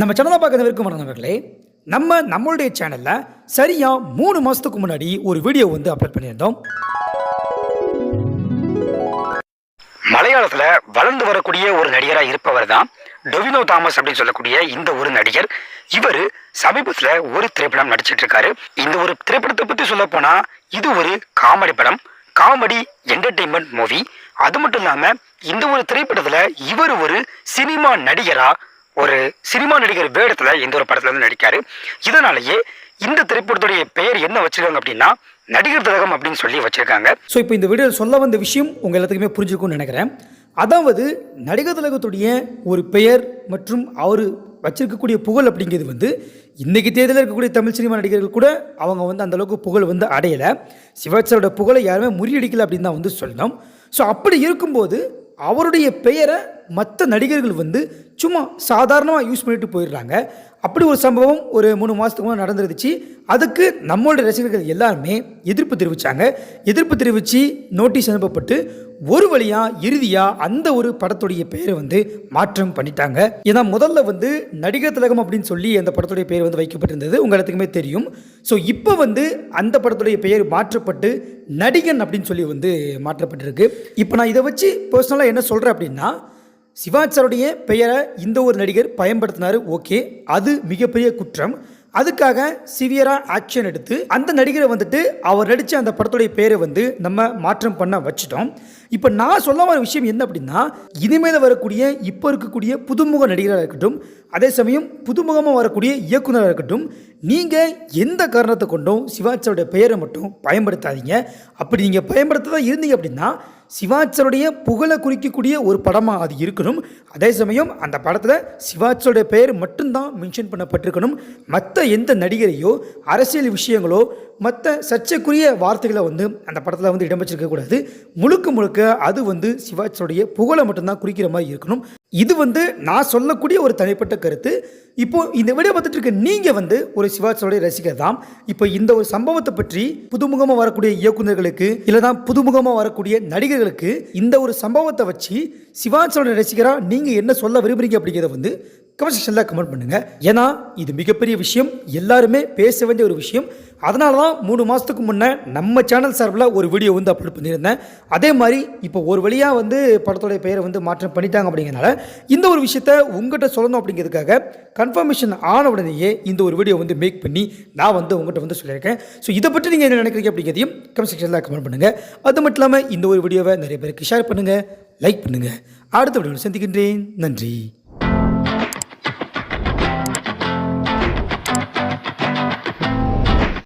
நம்ம சேனலை பார்க்கறவருக்கும் நண்பர்களே நம்ம நம்மளுடைய சேனலில் சரியாக மூணு மாதத்துக்கு முன்னாடி ஒரு வீடியோ வந்து அப்லோட் பண்ணியிருந்தோம். மலையாளத்துல வளர்ந்து வரக்கூடிய ஒரு நடிகரா இருப்பவர் தான் டொவினோ தாமஸ் அப்படின்னு சொல்லக்கூடிய இந்த ஒரு நடிகர். இவர் சமீபத்துல ஒரு திரைப்படம் நடிச்சிட்டு இருக்காரு. இந்த ஒரு திரைப்படத்தை பத்தி சொல்ல போனா இது ஒரு காமெடி படம். காமெடி என்டர்டெயின்மெண்ட் மூவி அது மட்டும் இல்லாம இந்த ஒரு திரைப்படத்துல இவர் ஒரு சினிமா நடிகரா ஒரு சினிமா நடிகர் வேடத்துல இந்த ஒரு படத்துல வந்து நடிக்காரு. இதனாலேயே இந்த திரைப்படத்துடைய பெயர் என்ன வச்சிருக்காங்க அப்படின்னா நடிகர் திலகம் அப்படின்னு சொல்லி வச்சிருக்காங்க. ஸோ இப்போ இந்த வீடியோவில் சொல்ல வந்த விஷயம் உங்கள் எல்லாத்துக்குமே புரிஞ்சுக்கும்னு நினைக்கிறேன். அதாவது நடிகர் திலகத்துடைய ஒரு பெயர் மற்றும் அவர் வச்சிருக்கக்கூடிய புகழ் அப்படிங்கிறது வந்து இன்றைக்கி தேதியில் இருக்கக்கூடிய தமிழ் சினிமா நடிகர்கள் கூட அவங்க வந்து அந்த அளவுக்கு புகழ் வந்து அடையலை. சிவாச்சாரோட புகழை யாருமே முறியடிக்கலை அப்படின்னு தான் வந்து சொல்லணும். ஸோ அப்படி இருக்கும்போது அவருடைய பெயரை மற்ற நடிகர்கள் வந்து சும்மா சாதாரணமாக யூஸ் பண்ணிட்டு போயிடுறாங்க. அப்படி ஒரு சம்பவம் ஒரு மூணு மாதத்துக்கு முன்னாடி நடந்துருந்துச்சு. அதுக்கு நம்மளோட ரசிகர்கள் எல்லாருமே எதிர்ப்பு தெரிவித்தாங்க எதிர்ப்பு தெரிவித்து நோட்டீஸ் அனுப்பப்பட்டு ஒரு வழியாக இறுதியாக அந்த ஒரு படத்துடைய பெயரை வந்து மாற்றம் பண்ணிட்டாங்க. ஏன்னா முதல்ல வந்து நடிகர் திலகம் அப்படின்னு சொல்லி அந்த படத்துடைய பெயர் வந்து வைக்கப்பட்டிருந்தது. உங்களுக்குமே தெரியும். ஸோ இப்போ வந்து அந்த படத்துடைய பெயர் மாற்றப்பட்டு நடிகன் அப்படின்னு சொல்லி வந்து மாற்றப்பட்டிருக்கு. இப்போ நான் இதை வச்சு பர்சனலாக என்ன சொல்கிறேன் அப்படின்னா சிவாச்சாருடைய பெயரை இந்த ஒரு நடிகர் பயன்படுத்தினார். ஓகே அது மிகப்பெரிய குற்றம். அதுக்காக சிவியராக ஆக்ஷன் எடுத்து அந்த நடிகரை வந்துட்டு அவர் நடித்த அந்த படத்துடைய பேரை வந்து நம்ம மாற்றம் பண்ண வச்சிட்டோம். இப்போ நான் சொல்ல வர விஷயம் என்ன அப்படின்னா இனிமேல் வரக்கூடிய இப்போ இருக்கக்கூடிய புதுமுக நடிகராக இருக்கட்டும் அதே சமயம் புதுமுகமாக வரக்கூடிய இயக்குனராக இருக்கட்டும் நீங்கள் எந்த காரணத்தை கொண்டும் சிவாச்சாருடைய பெயரை மட்டும் பயன்படுத்தாதீங்க. அப்படி நீங்கள் பயன்படுத்ததாக இருந்தீங்க அப்படின்னா சிவாச்சருடைய புகழை குறிக்கக்கூடிய ஒரு படமாக அது இருக்கணும். அதே சமயம் அந்த படத்தில் சிவாச்சருடைய பெயர் மட்டும்தான் மென்ஷன் பண்ணப்பட்டிருக்கணும். மற்ற எந்த நடிகரையோ அரசியல் விஷயங்களோ மற்ற சர்ச்சைக்குரிய வார்த்தைகளை வந்து அந்த படத்தில் வந்து இடம்பெற்றிருக்கக்கூடாது முழுக்க முழுக்க அது வந்து சிவாஜியோடைய புகழை மட்டும்தான் குறிக்கிற மாதிரி இருக்கணும். இது வந்து நான் சொல்லக்கூடிய ஒரு தனிப்பட்ட கருத்து. இப்போ இந்த வீடியோ பார்த்துட்டு இருக்க நீங்கள் வந்து ஒரு சிவாஜியோடைய ரசிகர் தான் இப்போ இந்த ஒரு சம்பவத்தை பற்றி புதுமுகமாக வரக்கூடிய இயக்குநர்களுக்கு இல்லை தான் புதுமுகமாக வரக்கூடிய நடிகர்களுக்கு இந்த ஒரு சம்பவத்தை வச்சு சிவாச்சருடைய ரசிகராக நீங்கள் என்ன சொல்ல விரும்புகிறீங்க அப்படிங்கிறத வந்து கமெண்ட் செக்ஷனில் கமெண்ட் பண்ணுங்கள் ஏன்னா இது மிகப்பெரிய விஷயம். எல்லாருமே பேச வேண்டிய ஒரு விஷயம். அதனால தான் மூணு மாதத்துக்கு முன்னே நம்ம சேனல் சார்பில் ஒரு வீடியோ வந்து அப்லோட் பண்ணியிருந்தேன். அதே மாதிரி இப்போ ஒரு வழியாக வந்து படத்தோடைய பெயரை வந்து மாற்றம் பண்ணிட்டாங்க அப்படிங்கிறனால இந்த ஒரு விஷயத்த உங்கள்கிட்ட சொல்லணும் அப்படிங்கிறதுக்காக கன்ஃபர்மேஷன் ஆன உடனேயே இந்த ஒரு வீடியோ வந்து மேக் பண்ணி நான் வந்து உங்கள்கிட்ட வந்து சொல்லியிருக்கேன். ஸோ இதை பற்றி நீங்கள் என்ன நினைக்கிறீங்க அப்படிங்கிறதையும் கமெண்ட் செக்ஷனில் கமெண்ட் பண்ணுங்கள் அது மட்டும் இல்லாமல் இந்த ஒரு வீடியோவை நிறைய பேருக்கு ஷேர் பண்ணுங்கள் லைக் பண்ணுங்கள் அடுத்த வீடியோவில் சந்திக்கின்றேன். நன்றி.